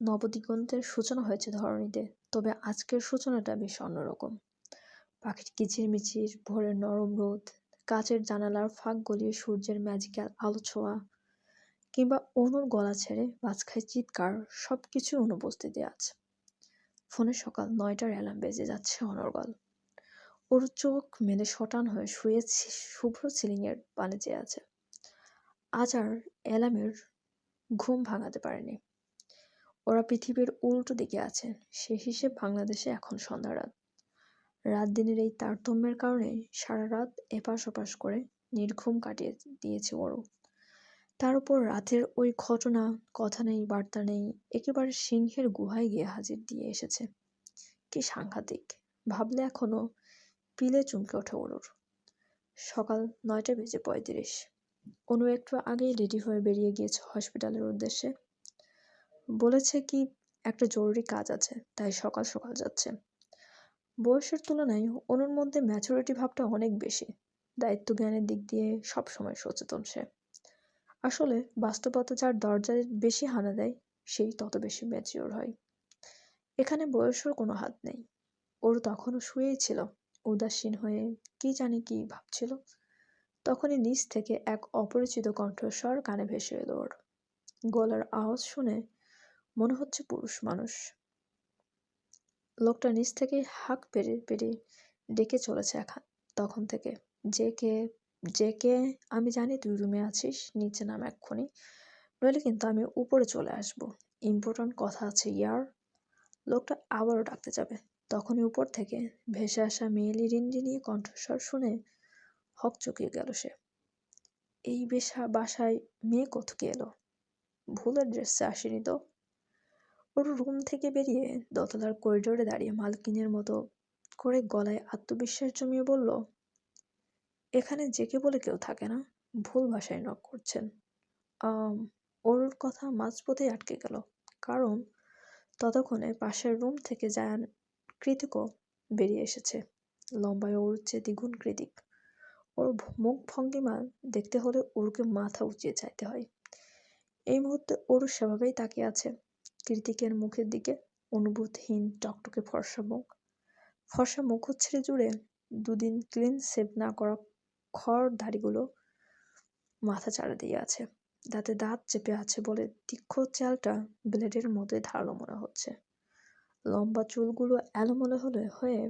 নবদিগন্তের সূচনা হয়েছে ধরণীতে, তবে আজকের সূচনাটা বেশ অন্যরকম। পাখির কিচিরমিচির, ভোরের নরম রোদ কাচের জানালার ফাঁক গলিয়ে সূর্যের ম্যাজিক্যাল আলো ছোঁয়া, কিংবা অনুর গলা ছেড়ে বাজখায় চিৎকার সব কিছু অনুপস্থিতি আছে ফোনে সকাল নয়টার অ্যালার্ম বেজে যাচ্ছে অনর্গল ওর চোখ মেলে শটান হয়ে শুয়ে শুভ্র সিলিংয়ের পানে চেয়ে আছে। আজ আর অ্যালার্মের ঘুম ভাঙাতে পারেনি। ওরা পৃথিবীর উল্টো দিকে আছে। সে হিসেব বাংলাদেশে এখন সন্ধ্যা রাত। রাত দিনের এই তারতম্যের কারণে সারা রাত এপাশ ওপাশ করে নির্ঘুম কাটিয়ে দিয়েছে ওরও। তার উপর রাতের ওই ঘটনা, কথা নেই, বার্তা নেই, একেবারে সিংহের গুহায় গিয়ে হাজির দিয়ে এসেছে। কি সাংঘাতিক। ভাবলে এখনও পিলে চুমকে ওঠে ওরুর। সকাল নয়টা বেজে পঁয়ত্রিশ। অনু একটু আগেই রেডি হয়ে বেরিয়ে গিয়েছে হসপিটালের উদ্দেশ্যে। বলেছে কি, একটা জরুরি কাজ আছে, তাই সকাল সকাল যাচ্ছে। বয়সের তুলনায় অনুর মধ্যে ম্যাচুরিটি ভাবটা অনেক বেশি। দায়িত্ব জ্ঞানের দিক দিয়ে সব সময় সচেতন সে। আসলে বাস্তবতা যার দরজায় বেশি হানা দেয়, সেই তত বেশি ম্যাচিওর হয়। এখানে বয়সের কোনো হাত নেই। ওর তখনও শুয়েই ছিল। উদাসীন হয়ে কি জানি কি ভাবছিল। তখনই নিচ থেকে এক অপরিচিত কণ্ঠস্বর কানে ভেসে এলো ওর। গলার আওয়াজ শুনে মনে হচ্ছে পুরুষ মানুষ। লোকটা নিচ থেকে হাঁক পেরে পেরে ডেকে চলেছে এখন, তখন থেকে। যে কে যে কে? আমি জানি তুই রুমে আছিস, নিচে নাম এক্ষুনি। নইলে কিন্তু আমি উপরে চলে আসব। ইম্পর্ট্যান্ট কথা আছে, ইয়ার। লোকটা আবারও ডাকতে যাবে। তখনই উপর থেকে ভেসে আসা মেয়েলি নিয়ে কণ্ঠস্বর শুনে হক চকিয়ে গেল সে। এই বেশা বাসায় মেয়ে কোথকে এলো? ভুলের ড্রেসে আসেনি তো? ওর রুম থেকে বেরিয়ে দোতলার করিডোরে দাঁড়িয়ে মালকিনের মতো করে গলায় আত্মবিশ্বাস জমিয়ে বলল, এখানে জেকে বলে কেউ থাকে না, ভুল ভাষায় নক করছেন। ওর কথা মাঝপথেই আটকে গেল, কারণ ততক্ষণে পাশের রুম থেকে জায়ান কৃতিকও বেরিয়ে এসেছে, লম্বায় ওর চেয়ে দ্বিগুণ কৃতিক। ওর মুখ ভঙ্গিমা দেখতে হলে ওরকে মাথা উঁচিয়ে চাইতে হয়। এই মুহূর্তে ওর সেভাবেই তাকিয়ে আছে। কৃতিকের মুখের দিকে অনুভূতহীন টকটকে ফর্সা মুখ। ফর্সা মুখ হচ্ছে জুড়ে দুদিন ক্লিন সেভ না করা খড় দাড়িগুলো মাথা চাড়া দিয়ে আছে। দাঁতে দাঁত চেপে আছে বলে তীক্ষ্ণ চালটা ব্লেডের মধ্যে ধারালো মনে হচ্ছে। লম্বা চুলগুলো এলোমেলো হলে হয়ে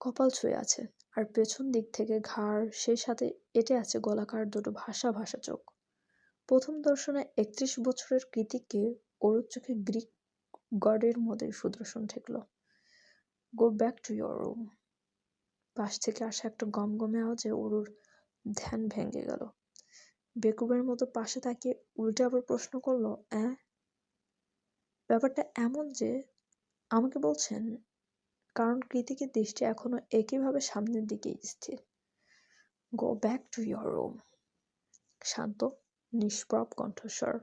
কপাল ছুঁয়ে আছে আর পেছন দিক থেকে ঘাড় সেই সাথে এটে আছে গলাকার দুটো ভাষা ভাষা চোখ। প্রথম দর্শনে একত্রিশ বছরের কৃতিককে ওর চোখে গ্রিক গডের মধ্যে সুদর্শন ঠেকল। Go back to your room পাশ থেকে আসা একটা গমগমে আওয়াজে ওরুর ধ্যান ভেঙে গেল। বেকুবের মতো পাশে তাকিয়ে উল্টে আবার প্রশ্ন করল, অ্যাঁ? ব্যাপারটা এমন যে আমাকে বলছেন, কারণ কৃতিকের দৃষ্টি এখনও একইভাবে সামনের দিকেই স্থির। Go back to your room শান্ত নিষ্প্রব কণ্ঠস্বর।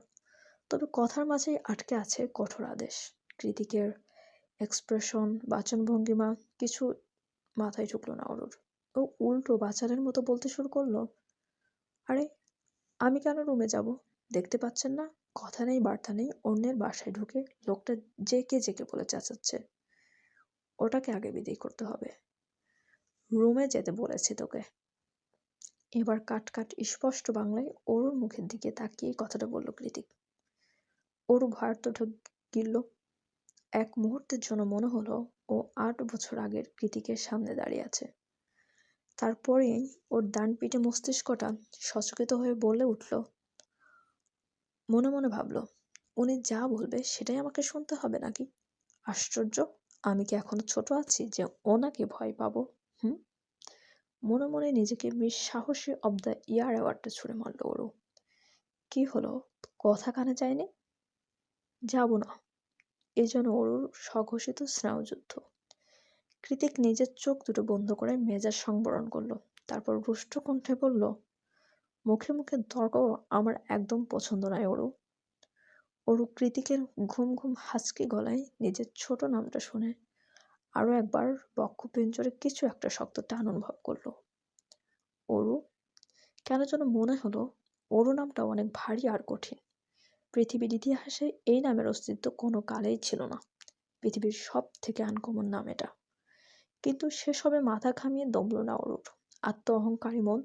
তবে কথার মাঝেই আটকে আছে কঠোর আদেশ। কৃতিকের এক্সপ্রেশন বাচন ভঙ্গিমা কিছু মাথায় ঢুকলো না অরুর। ও উল্টো বাচারের মতো বলতে শুরু করল, আরে, আমি কেন রুমে যাব? দেখতে পাচ্ছেন না? কথা নেই, বার্তা নেই। অন্যের বাসায় ঢুকে লোকটা জেকে জেকে বলে চেঁচাচ্ছে। ওটাকে আগে বিদায় করতে হবে। রুমে যেতে বলেছি তোকে। এবার কাট কাট স্পষ্ট বাংলায় ওর মুখের দিকে তাকিয়ে কথাটা বলল কৃতিক। ওর ঘর তো গিলল। এক মুহূর্তের জন্য মনে হলো ও আট বছর আগের কৃতিকের সামনে দাঁড়িয়ে আছে। তারপরেই ওর ডান পিঠে মস্তিষ্কটা সচকিত হয়ে বলে উঠল, মনে মনে ভাবল, উনি যা বলবে সেটাই আমাকে শুনতে হবে নাকি? আশ্চর্য, আমি কি এখনও ছোট আছি যে ওনাকে ভয় পাবো, হুম? মনে মনে নিজেকে বেশ সাহসী অব দ্য ইয়ার অ্যাওয়ার্ডটা ছুড়ে মারল ওরও। কি হলো? কথা কানে যায়নি? যাব না। এ যেন অরুর স্বঘোষিত স্নায়ুযুদ্ধ কৃতিক নিজের চোখ দুটো বন্ধ করে মেজাজ সংবরণ করল। তারপর রুষ্ট কণ্ঠে বলল, মুখে মুখে তর্ক আমার একদম পছন্দ নয় অরু অরু কৃতিকের ঘুম ঘুম হাসকি গলায় নিজের ছোট নামটা শুনে আরও একবার বক্ষ পেঞ্চরে কিছু একটা শক্ত টান অনুভব করল। অরু কেন যেন মনে হলো অরু নামটা অনেক ভারী আর কঠিন। পৃথিবীর ইতিহাসে এই নামের অস্তিত্ব কোনো কালেই ছিল না। পৃথিবীর সব থেকে আনকমন নাম এটা। কিন্তু সেসবে মাথা খামিয়ে দমল না অরুর আত্ম অহংকারী মন।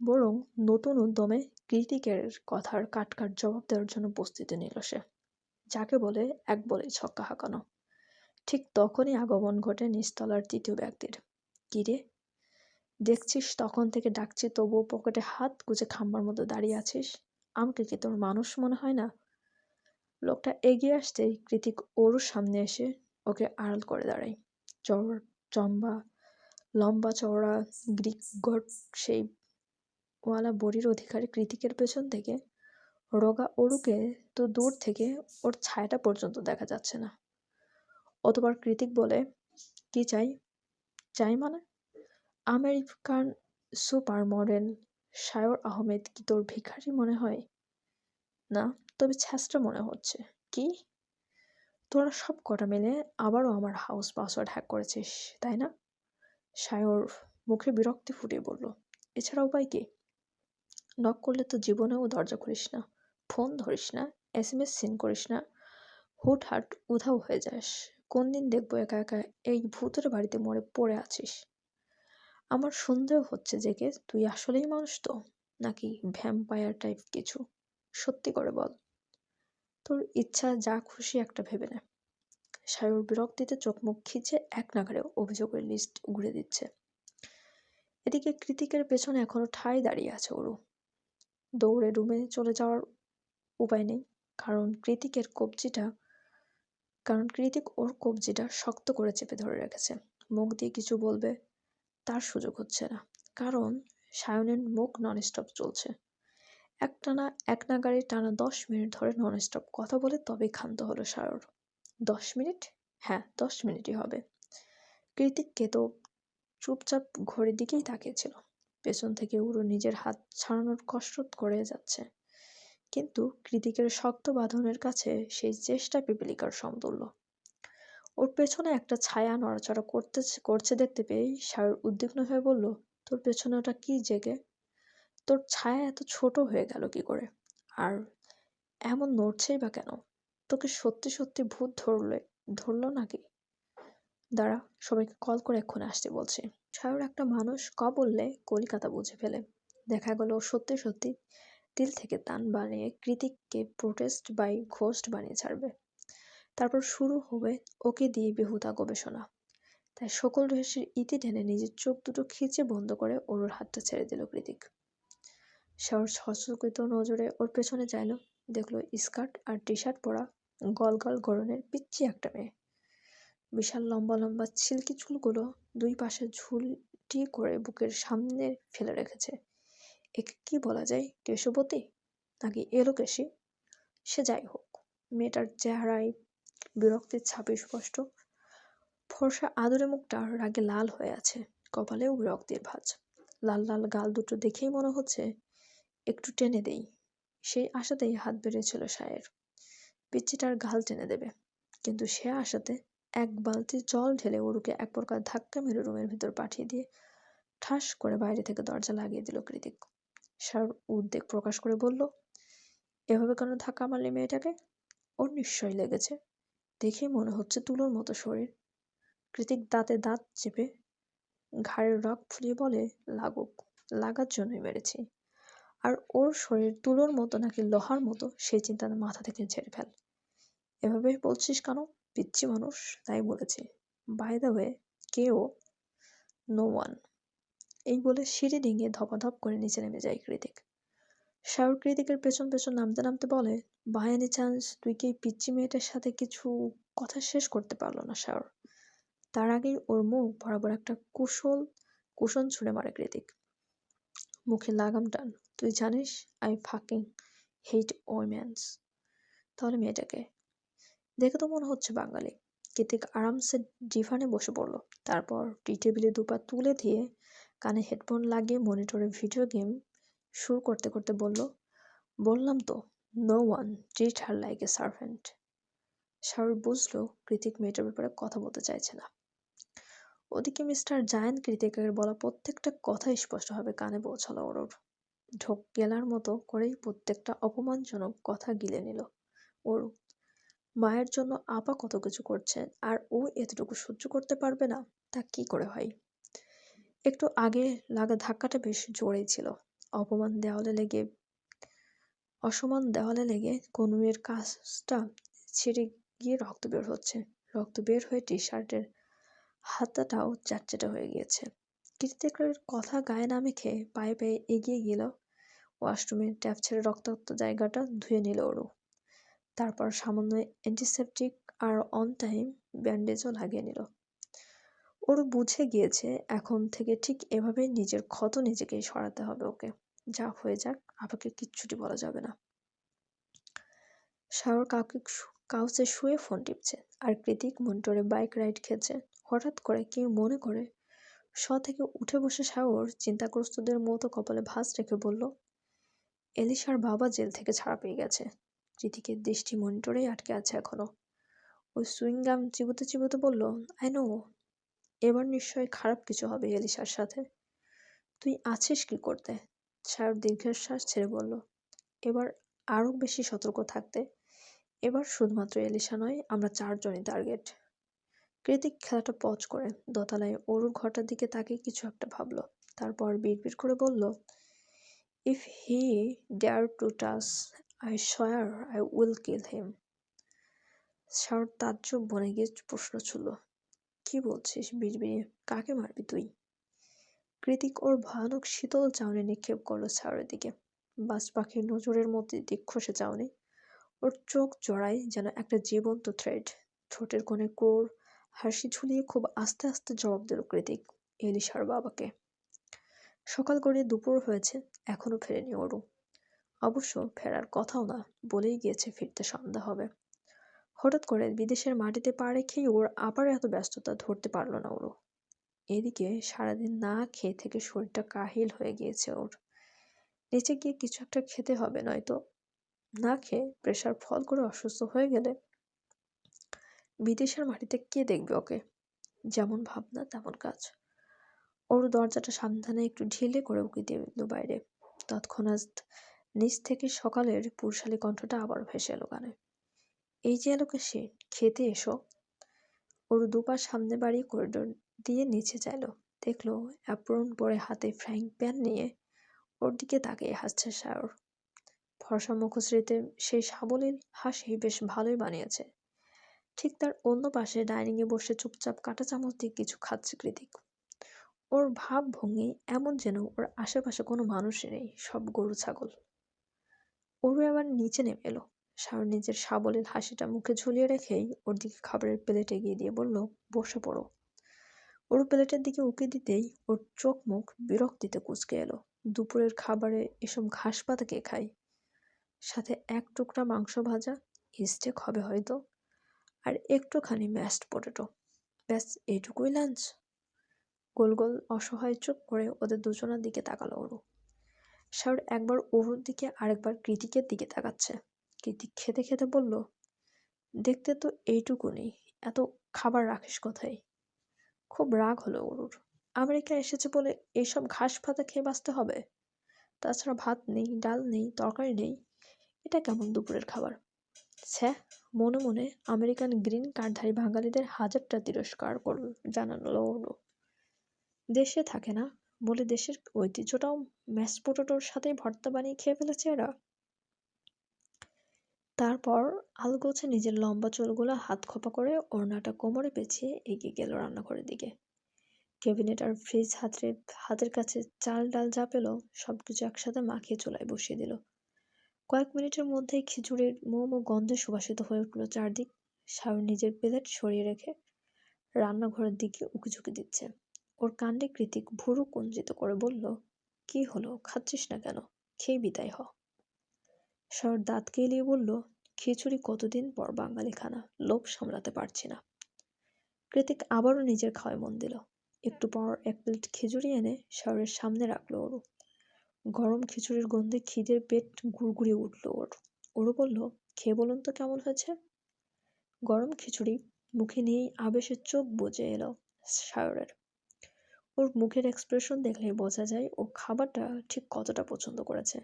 বরং নতুন উদ্যমে কৃতিকের কথার কাটকাট জবাব দেওয়ার জন্য প্রস্তুতি নিল সে। যাকে বলে এক বলে ছক্কা হাঁকানো। ঠিক তখনই আগমন ঘটে নিস্তলার তৃতীয় ব্যক্তির। কিরে দেখছিস তখন থেকে ডাকছি, তবুও পকেটে হাত গুজে খাম্বার মতো দাঁড়িয়ে আছিস? আমাকে কি তোর মানুষ মনে হয় না? লোকটা এগিয়ে আসতেই কৃতিক ওর সামনে এসে ওকে আড়াল করে দাঁড়ায়। চড় চম্বা, লম্বা চওড়া, গ্রিক গড সেই ওয়ালা বড়ির অধিকারী কৃতিকের পেছন থেকে রোগা অরুকে তো দূর থেকে ওর ছায়াটা পর্যন্ত দেখা যাচ্ছে না। অতবার কৃতিক বলে, কি চাই? চাই মানে? American super model Shayer Ahmed, কি তোর ভিখারি মনে হয়? না, তবে ছ্যাঁচড়া মনে হচ্ছে। কি? তোরা সব কটা মিলে আবারও আমার হাউস পাসওয়ার্ড হ্যাক করেছিস, তাই না? সায়র মুখে বিরক্তি ফুটিয়ে বলল, এছাড়া উপায় কি? নক করলে তো জীবনেও দরজা করিস না ফোন ধরিস না এস এম এস সেন্ড করিস না। হুটহাট উধাও হয়ে যাস। কোন দিন দেখব একা একা এই ভূতের বাড়িতে মরে পড়ে আছিস? আমার সন্দেহ হচ্ছে যে কে, তুই আসলেই মানুষ তো? নাকি ভ্যাম্পায়ার টাইপ কিছু? সত্যি করে বল। তোর ইচ্ছা যা খুশি একটা ভেবে নে। সায়র বিরক্তিতে চোখ মুখ খিচে এক নাগারে অভিযোগের লিস্ট ঘুরে দিচ্ছে। এদিকে কৃতিকের পেছনে এখনও ঠাই দাঁড়িয়ে আছে ওরু। দৌড়ে রুমে চলে যাওয়ার উপায় নেই। কারণ কৃতিকের কবজিটা, কারণ কৃতিক ওর কবজিটা শক্ত করে চেপে ধরে রেখেছে। মুখ দিয়ে কিছু বলবে তার সুযোগ হচ্ছে না। কারণ সায়নের মুখ ননস্টপ চলছে। একটানা এক নাগারে টানা দশ মিনিট ধরে ননস্টপ কথা বলে তবেই ক্ষান্ত হলো সায়র দশ মিনিট? হ্যাঁ দশ মিনিটই হবে। কৃতিককে তো চুপচাপ ঘড়ির দিকেই তাকিয়েছিল। পেছন থেকে উড়ো নিজের হাত ছাড়ানোর কসরত করে যাচ্ছে। কিন্তু কৃতিকের শক্ত বাঁধনের কাছে সেই চেষ্টা পিপিলিকার সমতুল্য। ওর পেছনে একটা ছায়া নড়াচড়া করতে করছে দেখতে পেয়ে সায়র উদ্বিগ্ন হয়ে বলল, তোর পেছনে ওটা কি জেগে? তোর ছায়া এত ছোট হয়ে গেল কি করে? আর এমন নড়ছেই বা কেন? তোকে সত্যি সত্যি ভূত ধরলে, ধরলো নাকি? দাঁড়া, সবাইকে কল করে এক্ষুনি আসতে বলছি। সায়র একটা মানুষ ক বললে কলিকাতা বুঝে ফেলে। দেখা গেল সত্যি সত্যি দিল থেকে তান বানিয়ে কৃতিককে প্রোটেস্ট বাই ঘোস্ট বানিয়ে ছাড়বে। তারপর শুরু হবে ওকে দিয়ে বেহুদা গবেষণা। তাই সকল রহস্যের ইতি টেনে নিজের চোখ দুটো খিচে বন্ধ করে ওর হাতটা ছেড়ে দিল কৃতিক। শহর সচকিত নজরে ওর পেছনে চাইল। দেখল স্কার্ট আর টি শার্ট পরা গল গল গরনের পিচ্ছি একটা মেয়ে। বিশাল লম্বা লম্বা ছিলকি চুলগুলো দুই পাশে ঝুলটি করে বুকের সামনে ফেলে রেখেছে। একে কি বলা যায়, কেশবতী নাকি এলোকেশী? সে যাই হোক, মেয়েটার চেহারায় বিরক্তির ছাপে স্পষ্ট। ফর্সা আদরে মুখটা রাগে লাল হয়ে আছে, কপালেও বিরক্তির ভাঁজ। লাল লাল গাল দুটো দেখেই মনে হচ্ছে একটু টেনে দেই। সেই আশাতেই হাত বেড়েছিল সায়ের। পিচ্চিটার গাল টেনে দেবে। কিন্তু সে আশাতে এক বালতি জল ঢেলে ওরুকে এক প্রকার ধাক্কা মেরে রুমের ভিতর পাঠিয়ে দিয়ে ঠাস করে বাইরে থেকে দরজা লাগিয়ে দিল কৃতিক। সার উদ্বেগ প্রকাশ করে বলল, এভাবে কেন ধাক্কা মারলে মেয়েটাকে? ওর নিশ্চয়ই লেগেছে। দেখেই মনে হচ্ছে তুলোর মতো শরীর। কৃতিক দাঁতে দাঁত চেপে ঘাড়ের রক ফুলিয়ে বলে, লাগুক, লাগার জন্যই মেরেছি। আর ওর শরীর তুলোর মতো নাকি লোহার মতো সেই চিন্তা মাথা থেকে ঝেড়ে ফেল। এভাবে বলছিস কেন? পিচ্ছি মানুষ, তাই বলেছি। বাই দ্য ওয়ে কে ও? নো ওয়ান এই বলে সিঁড়ি ডিঙিয়ে ধপাধপ করে নিচে নেমে যায় কৃতিক। শাহর কৃতিকের পেছন পেছন নামতে নামতে বলে বাই এনি চান্স, তুই কি পিচ্ছি মেয়েটার সাথে কিছু কথা শেষ করতে পারল না শাহর তার আগেই ওর মুখ বরাবর একটা কুশল, কুশন ছুঁড়ে মারে কৃতিক। মুখে লাগাম টান, তুই জানিস, আই ফাকিং হেট ওমেন্স তাহলে মেয়েটাকে। দেখে তো মনে হচ্ছে বাঙালি। কৃতিক আরামসে ডিভানে বসে পড়ল। তারপর টি টেবিলে দুপা তুলে দিয়ে কানে হেডফোন লাগিয়ে মনিটরে ভিডিও গেম শুরু করতে করতে বলল, বললাম তো no one treat her like a servant Shahrukh বুঝলো কৃতিক মেয়েটার ব্যাপারে কথা বলতে চাইছে না। ওদিকে মিস্টার জায়ান কৃতিকের বলা প্রত্যেকটা কথা স্পষ্টভাবে কানে পৌঁছালো ওর ঢোক গেলার মতো করেই প্রত্যেকটা অপমানজনক কথা গিলে নিল ওর। মায়ের জন্য আপা কত কিছু করছে আর ও এতটুকু সহ্য করতে পারবে না, তা কি করে হয়? একটু আগে লাগা ধাক্কাটা বেশ জোরেই ছিল। অপমান দেওয়ালে লেগে অসমান দেওয়ালে লেগে কনুয়ের কাজটা ছিঁড়ে গিয়ে রক্ত বের হচ্ছে। রক্ত বের হয়ে টি শার্টের হাতাটাও চ্যাটচ্যাটে হয়ে গিয়েছে। কৃতিকের কথা গায়ে না মেখে পায়ে পায়ে এগিয়ে গেল। ওয়াশরুমে ট্যাপ ছেড়ে রক্তাক্ত জায়গাটা ধুয়ে নিল ওরও তারপর সামান্য অ্যান্টিসেপটিক আর অন টাইম ব্যান্ডেজও লাগিয়ে নিল। ওরও বুঝে গিয়েছে, এখন থেকে ঠিক এভাবেই নিজের ক্ষত নিজেকেই সরাতে হবে ওকে। যা হয়ে যাক আপাকে কিচ্ছুটি বলা যাবে না। শাওর কাউকে কাউচে শুয়ে ফোন টিপছে আর কৃতিক মনিটরে বাইক রাইড খেয়েছে হঠাৎ করে কেউ মনে করে স থেকে উঠে বসে শাওর চিন্তাগ্রস্তদের মতো কপালে ভাঁজ রেখে বলল, এলিশার বাবা জেল থেকে ছাড়া পেয়ে গেছে। কৃতিকের দৃষ্টি মনিটরেই আটকে আছে এখনও। ওই সুইংগাম চিবোতে চিবোতে বলল, আই নো এবার নিশ্চয়ই খারাপ কিছু হবে এলিশার সাথে। তুই আছিস কি করতে? সায়র দীর্ঘশ্বাস ছেড়ে বলল। এবার আরও বেশি সতর্ক থাকতে। এবার শুধুমাত্র এলিশা নয়, আমরা চারজনই টার্গেট। কৃতিক খেলাটা পজ করে। দোতলায় অরুর ঘরটার দিকে তাকিয়ে কিছু একটা ভাবলো। তারপর বিড়বিড় করে বলল if he dare to touch I swear I will kill him শাওর তাজ্জব বনে গিয়ে প্রশ্ন ছুড়ল। কি বলছিস বিড়বিড়িয়ে কাকে মারবি তুই? কৃতিক ওর ভয়ানক শীতল চাউনি নিক্ষেপ করল ছাউরের দিকে। বাজ পাখির নজরের মধ্যে দিক খসে চাউনি। ওর চোখ জড়ায় যেন একটা জীবন্ত থ্রেড ঠোঁটের কোণে ক্রোর হাসি ঝুলিয়ে খুব আস্তে আস্তে জবাব দিল কৃতিক এলিশার বাবাকে। সকাল গড়িয়ে দুপুর হয়েছে, এখনও ফেরেনি ওরু অবশ্য ফেরার কথাও না, বলেই গিয়েছে ফিরতে সন্ধ্যা হবে। হঠাৎ করে বিদেশের মাটিতে পা রেখেই ওর আবার এত ব্যস্ততা ধরতে পারল না ওরও। এদিকে সারাদিন না খেয়ে থেকে শরীরটা কাহিল হয়ে গিয়েছে ওর। নিচে গিয়ে কিছু একটা খেতে হবে, নয়তো না খেয়ে প্রেশার ফল করে অসুস্থ হয়ে গেলে বিদেশের মাটিতে কে দেখবে ওকে? যেমন ভাবনা, তেমন কাজ। ওর দরজাটা সাবধানে একটু ঢিলে করে উকি দিল বাইরে। তৎক্ষণাৎ নিচ থেকে সকালের পুরশালী কণ্ঠটা আবার ভেসে এলো গানে এই যে সে খেতে এসো। ওর দুপা সামনে বাড়ি করিডোর দিয়ে নিচে চাইল। দেখল অ্যাপ্রন পরে হাতে ফ্রাইং প্যান নিয়ে ওর দিকে তাকিয়ে হাসছে সায়র। ফর্সা মুখশ্রীতে সেই সাবলীল হাসি বেশ ভালোই বানিয়েছে। ঠিক তার অন্য পাশে ডাইনিংয়ে বসে চুপচাপ কাঁটা চামচ দিয়ে কিছু খাচ্ছে কৃতিক। ওর ভাব ভঙ্গি এমন যেন ওর আশেপাশে কোনো মানুষই নেই, সব গরু ছাগল। ওরও আবার নিচে নেমে এলো। নিজের সাবলীল হাসিটা মুখে ঝুলিয়ে রেখেই ওর দিকে খাবারের প্লেট এগিয়ে দিয়ে বলল, বসে পড়ো। ওর প্লেটের দিকে উকি দিতেই ওর চোখ মুখ বিরক্তিতে কুচকে এলো। দুপুরের খাবারে এসব ঘাস পাতা কে খায়? সাথে এক টুকরা মাংস ভাজা স্টেক হবে হয়তো, আর একটুখানি ম্যাশড পটেটো। ব্যাস এইটুকুই লাঞ্চ। গোল গোল অসহায় চোখ করে ওদের দুজনের দিকে তাকালো ওরু। শাওর একবার ওরুর দিকে আরেকবার কৃতিকের দিকে তাকাচ্ছে। কৃতিক খেতে খেতে বলল, দেখতে তো এইটুকুনি এত খাবার রাখিস কোথায়? খুব রাগ হলো অরুর। আমেরিকা এসেছে বলে এইসব ঘাস পাতা খেয়ে বাঁচতে হবে? তাছাড়া ভাত নেই, ডাল নেই, তরকারি নেই, এটা কেমন দুপুরের খাবার? ছ্যা, মনে মনে আমেরিকান গ্রিন কার্ডধারী বাঙালিদের হাজারটা তিরস্কার করল জানালো ওরও দেশে থাকে না, বলে দেশের ঐতিহ্যটাও ম্যাশ পোটেটোর সাথেই ভর্তা বানিয়ে খেয়ে ফেলেছে এরা? তারপর আলগোছে নিজের লম্বা চুলগুলো, হাত খোপা করে ওড়নাটা কোমরে পেঁচিয়ে এগিয়ে গেল রান্নাঘরের দিকে। ক্যাবিনেট আর ফ্রিজ হাতে হাতের কাছে চাল ডাল যা পেল সব কিছু একসাথে মাখিয়ে চুলায় বসিয়ে দিল। কয়েক মিনিটের মধ্যেই খিচুড়ির মোমো গন্ধে সুবাসিত হয়ে উঠল চারদিক। সায়র নিজের প্লেট সরিয়ে রেখে রান্নাঘরের দিকে উকিঝুঁকি দিচ্ছে। ওর কাণ্ডে কৃতিক ভুরু কুঞ্জিত করে বলল, কি হলো? খাচ্ছিস না কেন? খেয়ে বিদায় হ। শহর দাঁত কেলিয়ে বলল, খিচুড়ি কতদিন পর বাঙালি খানা? লোভ সামলাতে পারছি না। কৃতিক আবারও নিজের খাওয়ায় মন দিল। একটু পর এক প্লেট খিচুড়ি এনে শহরের সামনে রাখল ওরু। গরম খিচুড়ির গন্ধে খিদের পেট গুড়গুড়িয়ে উঠল ওর। ওরও বলল, খেয়ে বলুন তো কেমন হয়েছে? গরম খিচুড়ি মুখে নিয়েই আবেশের চোখ বুজে এলো সায়রের। ওর মুখের এক্সপ্রেশন দেখলেই বোঝা যায় ও খাবারটা ঠিক কতটা পছন্দ করেছে।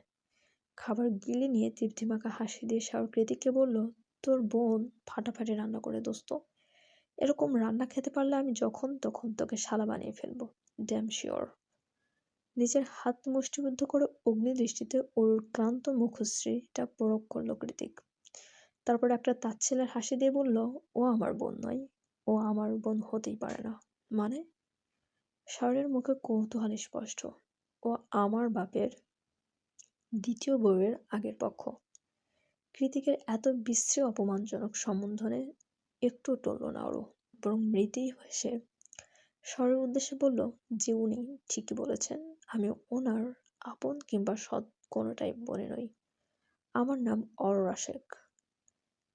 খাবার গিলে নিয়ে তৃপ্তিমাখা হাসি দিয়ে শাওর কৃতিককে বলল, তোর বোন ফাটাফাটি রান্না করে, দোস্ত। এরকম রান্না খেতে পারলে আমি যখন তখন তোকে শালা বানিয়ে ফেলব ড্যাম শিওর নিজের হাত মুষ্টিবদ্ধ করে অগ্নিদৃষ্টিতে ওর ক্লান্ত মুখশ্রীটা পরক করল কৃতিক। তারপর একটা তাচ্ছিলের হাসি দিয়ে বলল, ও আমার বোন নয়, ও আমার বোন হতেই পারে না। মানে? শাওরের মুখে কৌতূহল স্পষ্ট। ও আমার বাপের দ্বিতীয় বউয়ের আগের পক্ষ। কৃতিকের এত বিশ্রী অপমানজনক সম্বোধনে একটু টলল না ওরও, বরং মৃতেই হেসে স্বরের উদ্দেশ্যে বলল, যে উনি ঠিকই বলেছেন আমি ওনার আপন কিংবা সৎ কোনোটাই বনে নই। আমার নাম অরোরা শেখ।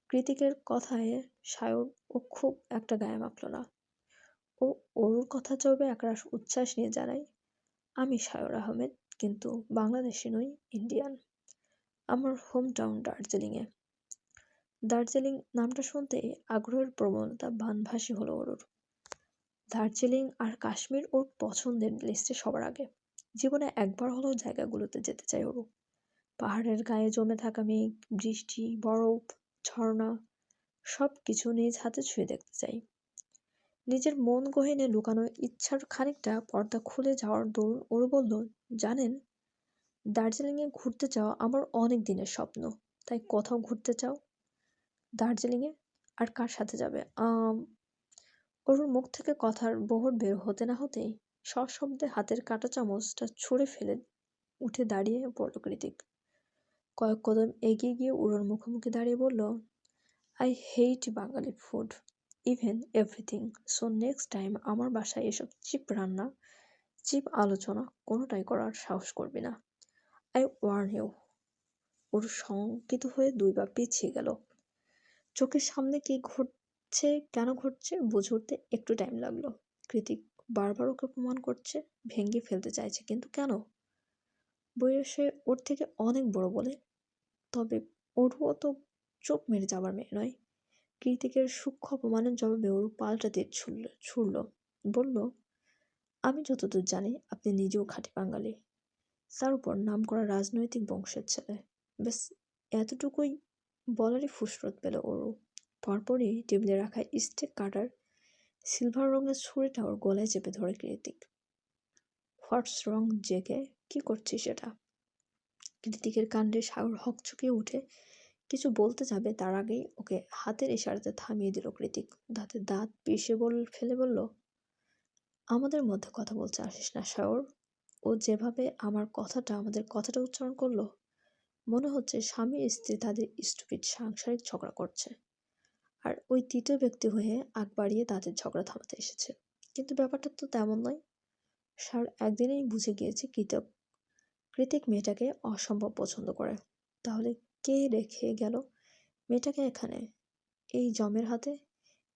কৃতিকের কথায় সায়র ও খুব একটা গায়ে মাখল না। ও ওর কথা জবাবে একরাশ উচ্ছ্বাস নিয়ে জানায়, আমি সায়র আহমেদ কিন্তু বাংলাদেশি নই ইন্ডিয়ান আমার হোম টাউন দার্জিলিংয়ে দার্জিলিং নামটা শুনতেই আগ্রহের প্রবণতা বানভাসী হলো ওর দার্জিলিং আর কাশ্মীর ওর পছন্দের লিস্টে সবার আগে। জীবনে একবার হলেও জায়গাগুলোতে যেতে চায় ওরও পাহাড়ের গায়ে জমে থাকা মেঘ, বৃষ্টি, বরফ, ঝর্ণা সব কিছু নিজ হাতে ছুঁয়ে দেখতে চাই। নিজের মন গহিনে লুকানো ইচ্ছার খানিকটা পর্দা খুলে যাওয়ার দরুন ওরও বলল জানেন, দার্জিলিংয়ে ঘুরতে যাওয়া আমার অনেক দিনের স্বপ্ন। তাই কোথাও ঘুরতে চাও? দার্জিলিংয়ে? আর কার সাথে যাবে? ওর মুখ থেকে কথার বহর বের হতে না হতেই সশব্দে হাতের কাঁটা চামচটা ছুঁড়ে ফেলে উঠে দাঁড়িয়ে পড়ল কৃতিক। কয়েক কদম এগিয়ে গিয়ে উড়োর মুখোমুখি দাঁড়িয়ে বলল I hate Bengali food even everything so next time আমার বাসায় এসব চিপ রান্না চিপ আলোচনা কোনোটাই করার সাহস করবি না। আই ওয়ার্ন ইউ ওর শঙ্কিত হয়ে দুই বা পিছিয়ে গেল। চোখের সামনে কি ঘটছে কেন ঘটছে বুঝে উঠতে একটু টাইম লাগল। কৃতিক বারবার ওকে প্রমাণ করছে, ভেঙে ফেলতে চাইছে, কিন্তু কেন? বয়সে ওর থেকে অনেক বড় বলে। তবে ওরও তো চোখ মেরে যাবার মেয়ে নয়। কৃতিকের সূক্ষ্ম অপমানের জবাবে ওর পাল্টা দিয়ে ছুড়ল ছুড়ল, বলল আমি যতদূর জানি, আপনি নিজেও খাঁটি বাঙালি। তার উপর নাম করা রাজনৈতিক বংশের ছেলে। ব্যাস, এতটুকুই বলারই ফুসরত পেল ওরও পরপরই টেবিলে রাখা স্টেক কাটার সিলভার রঙের ছুরিটা ওর গলায় চেপে ধরে কৃতিক। হোয়াটস রং জেগে? কি করছিস সেটা? কৃতিকের কাণ্ডে সাগর হকচকিয়ে উঠে কিছু বলতে যাবে, তার আগেই ওকে হাতের ইশারাতে থামিয়ে দিল কৃতিক। দাঁতে দাঁত পিষে বল, ফেলে বলল আমাদের মধ্যে কথা বলতে আসিস না সাগর ও যেভাবে আমার কথাটা, আমাদের কথাটা উচ্চারণ করল, মনে হচ্ছে স্বামী স্ত্রী তাদের স্টুপিড সাংসারিক ঝগড়া করছে। আর ওই তৃতীয় ব্যক্তি হয়ে আগ বাড়িয়ে তাদের ঝগড়া থামাতে এসেছে। কিন্তু ব্যাপারটা তো তেমন নয়। সার একদিনেই বুঝে গিয়েছে কৃতক, কৃতিক মেয়েটাকে অসম্ভব পছন্দ করে। তাহলে কে রেখে গেল মেয়েটাকে এখানে? এই জমের হাতে?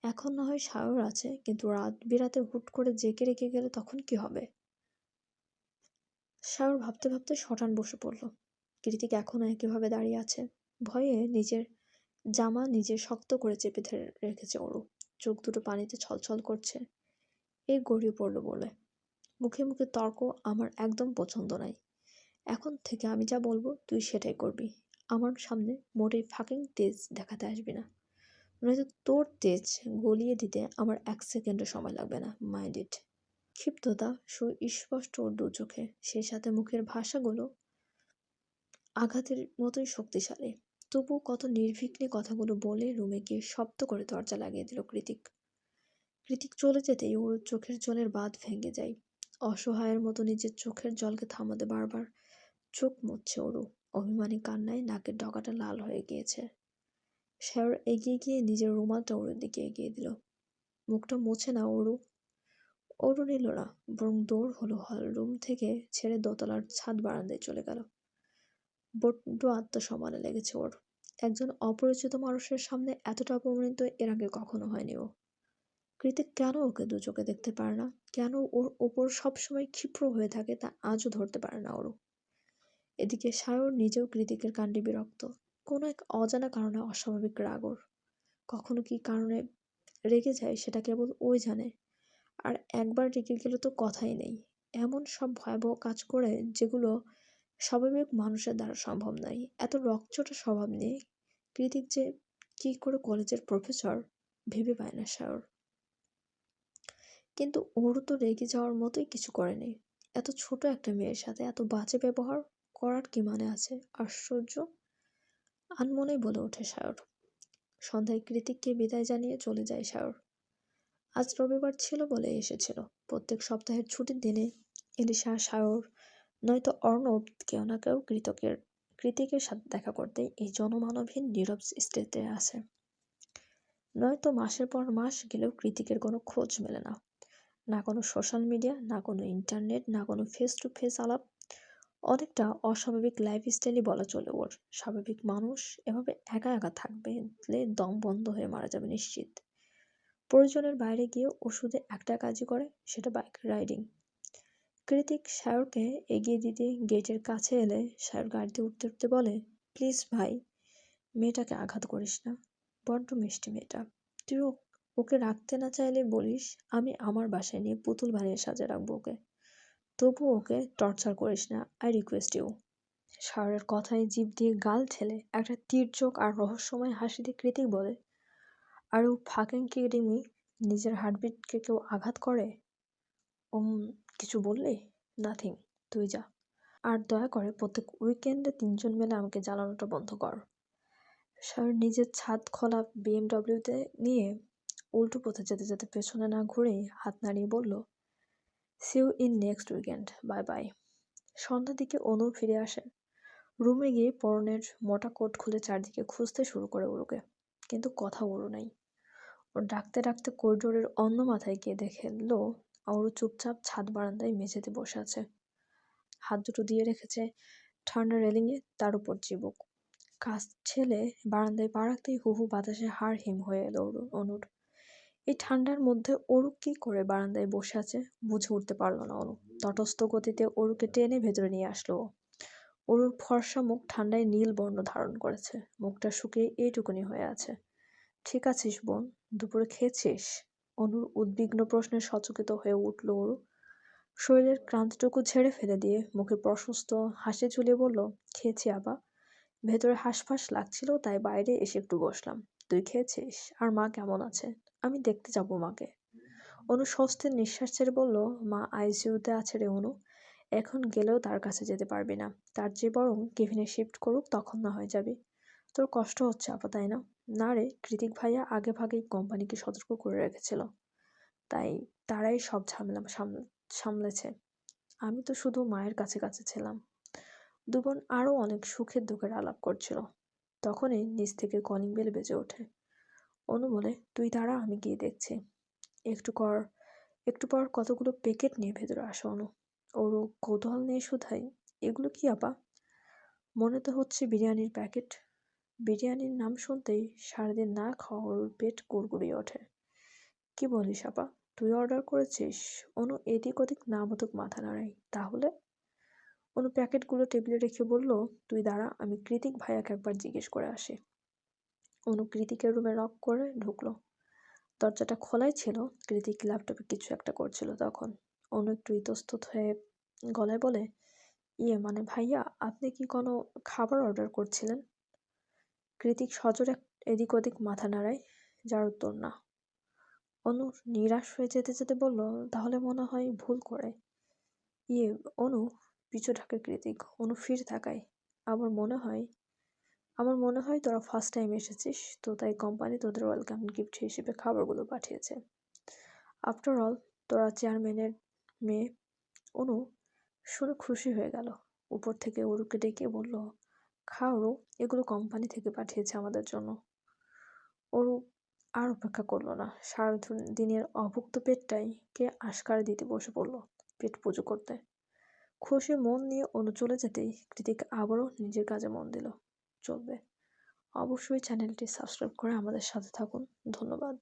এখন না হয় সায়র আছে, কিন্তু রাত বিরাতে হুট করে জেকে রেখে গেলে তখন কি হবে? সায়র ভাবতে ভাবতে শটান বসে পড়ল। কৃতিক এখনও একইভাবে দাঁড়িয়ে আছে। ভয়ে নিজের জামা নিজে শক্ত করে চেপে ধরে রেখেছে ওরও চোখ দুটো পানিতে ছলছল করছে। এই গড়িয়ে পড়ল বলে। মুখে মুখে তর্ক আমার একদম পছন্দ নাই। এখন থেকে আমি যা বলব তুই সেটাই করবি। আমার সামনে মোটেই ফাঁকিং তেজ দেখাতে আসবি না। নয়তো তোর তেজ গলিয়ে দিতে আমার এক সেকেন্ডও সময় লাগবে না মাইন্ড ইট ক্ষিপ্ততা সুস্পষ্ট ওর দু চোখে, সেই সাথে মুখের ভাষাগুলো আঘাতের মতোই শক্তিশালী। তবু কত নির্বিঘ্নে কথাগুলো বলে রুমে গিয়ে শব্দ করে দরজা লাগিয়ে দিল কৃতিক। কৃতিক চলে যেতেই ওর চোখের জলের বাঁধ ভেঙে যায়। অসহায়ের মতো নিজের চোখের জলকে থামাতে বারবার চোখ মুচ্ছে ওরু অভিমানী কান্নায় নাকের ডগাটা লাল হয়ে গিয়েছে। শেওর এগিয়ে গিয়ে নিজের রুমালটা ওর দিকে এগিয়ে দিল। মুখটা মুছে না ওরু ওরু নিল না, বরং দৌড় হলো হল রুম থেকে ছেড়ে দোতলার ছাদ বারান্দায় চলে গেল। বড্ড আত্মসম্মানে লেগেছে ওর। একজন অপরিচিত মানুষের সামনে এতটা অপমানিত এর আগে কখনো হয়নি ও। কৃতিক কেন ওকে দু চোখে দেখতে পারে না? কেন ওর ওপর সবসময় ক্ষিপ্র হয়ে থাকে তা আজও ধরতে পারে না ওরও এদিকে সায়র নিজেও কৃতিকের কাণ্ডে বিরক্ত। কোনো এক অজানা কারণে অস্বাভাবিক রাগর কখনো কি কারণে রেগে যায় সেটা কেবল ওই জানে। আর একবার রেগে গেলে তো কথাই নেই। এমন সব ভয়াবহ কাজ করে যেগুলো স্বাভাবিক মানুষের দ্বারা সম্ভব নয়। এত রকচটা স্বভাব নিয়ে কৃতিক যে কী করে কলেজের প্রফেসর ভেবে পায় না শাওর কিন্তু ওরও তো রেগে যাওয়ার মতোই কিছু করেনি এত ছোট একটা মেয়ের সাথে এত বাজে ব্যবহার করার কি মানে আছে? আশ্চর্য। আনমনেই বলে ওঠে সায়র। সন্ধ্যায় কৃতিককে বিদায় জানিয়ে চলে যায় সায়র। আজ রবিবার ছিল বলে এসেছিল। প্রত্যেক সপ্তাহের ছুটির দিনে এলিশা, সায়র, নয়তো অর্ণব, কেউ না কেউ কৃতকের, কৃতিকের সাথে দেখা করতে এই জনমানবহীন নীরব স্টেটে আসে। নয়তো মাসের পর মাস গেলেও কৃতিকের কোনো খোঁজ মেলে না। না কোনো সোশ্যাল মিডিয়া, না কোনো ইন্টারনেট, না কোনো ফেস টু ফেস আলাপ অনেকটা অস্বাভাবিক লাইফস্টাইলই বলা চলে ওর। স্বাভাবিক মানুষ এভাবে একা একা থাকবে দম বন্ধ হয়ে মারা যাবে নিশ্চিত। প্রয়োজনের বাইরে গিয়ে ওষুধে একটা কাজই করে, সেটা বাইক রাইডিং কৃতিক সায়রকে এগিয়ে দিতে গেটের কাছে এলে সায়র গাড়িতে উঠতে উঠতে বলে প্লিজ ভাই, মেয়েটাকে আঘাত করিস না। বড্ড মিষ্টি মেয়েটা। তুই ওকে রাখতে না চাইলে বলিস, আমি আমার বাসায় নিয়ে পুতুল বানিয়ে সাজে রাখব ওকে। তবু ওকে টর্চার করিস না আই রিকোয়েস্ট ইউ সারের কথায় জিভ দিয়ে গাল ঠেলে একটা তীর্যক আর রহস্যময় হাসিতে কৃতিক বলে, আর ও ফাঁকিং কিডিমি নিজের হার্টবিটকে কেউ আঘাত করে? ওম কিছু বললে? নাথিং তুই যা। আর দয়া করে প্রত্যেক উইকেন্ডে তিনজন মিলে আমাকে জ্বালানোটা বন্ধ কর। সার নিজের ছাদ খোলা বিএমডব্লিউতে নিয়ে উল্টো পথে যেতে যেতে পেছনে না ঘুরেই হাত নাড়িয়ে বলল see you in next weekend bye bye সন্ধ্যার দিকে অনু ফিরে আসে। রুমে গিয়ে পরনের মোটা কোট খুলে চারদিকে খুঁজতে শুরু করে ওরুকে। কিন্তু কথা ওরু নাই। ওর ডাকতে ডাকতে করিডোরের অন্য মাথায় গিয়ে দেখল ওরও চুপচাপ ছাদ বারান্দায় মেঝেতে বসে আছে। হাত দুটো দিয়ে রেখেছে ঠান্ডা রেলিংয়ে তার উপর চিবুক। কাজ ছেলে বারান্দায় পা রাখতেই হু হু বাতাসে হাড় হিম হয়ে এলো অনুর। এই ঠান্ডার মধ্যে অরু কি করে বারান্দায় বসে আছে বুঝে উঠতে পারল না অনু তটস্থ গতিতে অরুকে টেনে ভেতরে নিয়ে আসলো অরুর ফর্সা মুখ ঠান্ডায় নীল বর্ণ ধারণ করেছে। মুখটা শুকিয়ে এইটুকুনি হয়ে আছে। ঠিক আছিস বোন, দুপুরে খেয়েছিস? অনুর উদ্বিগ্ন প্রশ্নে সচকিত হয়ে উঠল অরু শরীরের ক্রান্তটুকু ঝেড়ে ফেলে দিয়ে মুখে প্রশস্ত হাসি ঝুলিয়ে বলল, খেয়েছি আবা। ভেতরে হাঁসফাঁস লাগছিল, তাই বাইরে এসে একটু বসলাম। তুই খেয়েছিস? আর মা কেমন আছে? আমি দেখতে যাব মাকে। অনু স্বস্তির নিঃশ্বাস ছেড়ে বলল, মা আইসিইউতে আছে রে অনু। এখন গেলেও তার কাছে যেতে পারবি না। তার চেয়ে বরং কেভিনে শিফট করুক, তখন না হয়ে যাবে। তোর কষ্ট হচ্ছে আপা, তাই না? না রে, কৃতিক ভাইয়া আগে ভাগেই কোম্পানিকে সতর্ক করে রেখেছিল। তাই তারাই সব ঝামেলা সামলেছে। আমি তো শুধু মায়ের কাছে কাছে ছিলাম। দুবোন আরও অনেক সুখের দুঃখের আলাপ করছিল। তখনই নিচ থেকে কলিং বেল বেজে ওঠে। অনু বলে, তুই দাঁড়া, আমি গিয়ে দেখছি। একটু কর একটু পর কতগুলো প্যাকেট নিয়ে ভেতরে আসো, অনু। ওরও কৌতূহল নিয়ে শুধাই। এগুলো কি, আপা? মনে তো হচ্ছে বিরিয়ানির প্যাকেট বিরিয়ানির নাম শুনতেই সারাদিন না খাওয়া ওর পেট গুড়গুড়িয়ে ওঠে। কি বলিস, আপা? তুই অর্ডার করেছিস? অনু এদিক ওদিক না মতক মাথা নাড়াই তাহলে? অনু প্যাকেটগুলো টেবিলে রেখে বলল, তুই দাঁড়া, আমি কৃতিক ভাইয়াকে একবার জিজ্ঞেস করে আসি। অনু কৃতিকের রুমে রক করে ঢুকলো। দরজাটা খোলাই ছিল, কৃতিক ল্যাপটপে কিছু একটা করছিল তখন। অনু একটু ইতস্তত হয়ে গলায় বলে ইয়ে মানে ভাইয়া, আপনি কি কোনো খাবার অর্ডার করছিলেন? কৃতিক সজোরে এদিক ওদিক মাথা নাড়ায়, যার উত্তর না। অনু নিরাশ হয়ে যেতে যেতে বলল, তাহলে মনে হয় ভুল করে। ইয়ে অনু পিছু ঢাকে কৃতিক, অনু ফির থাকায় আমার মনে হয় আমার মনে হয় তোরা ফার্স্ট টাইম এসেছিস, তো তাই কোম্পানি তোদের ওয়েলকাম গিফট হিসেবে খাবারগুলো পাঠিয়েছে। আফটার অল তোরা চেয়ারম্যানের মেয়ে অনু শুনে খুশি হয়ে গেল। উপর থেকে অরুকে ডেকে বলল খাওয়ারও এগুলো কোম্পানি থেকে পাঠিয়েছে আমাদের জন্য। অরু আর অপেক্ষা করল না। সারা দিনের অভুক্ত পেটটাই কে আশকার দিতে বসে পড়ল পেট পুজো করতে। খুশি মন নিয়ে অনু চলে যেতেই কৃতিক আবারও নিজের কাজে মন দিল। চলবে। অবশ্যই চ্যানেলটি সাবস্ক্রাইব করে আমাদের সাথে থাকুন। ধন্যবাদ।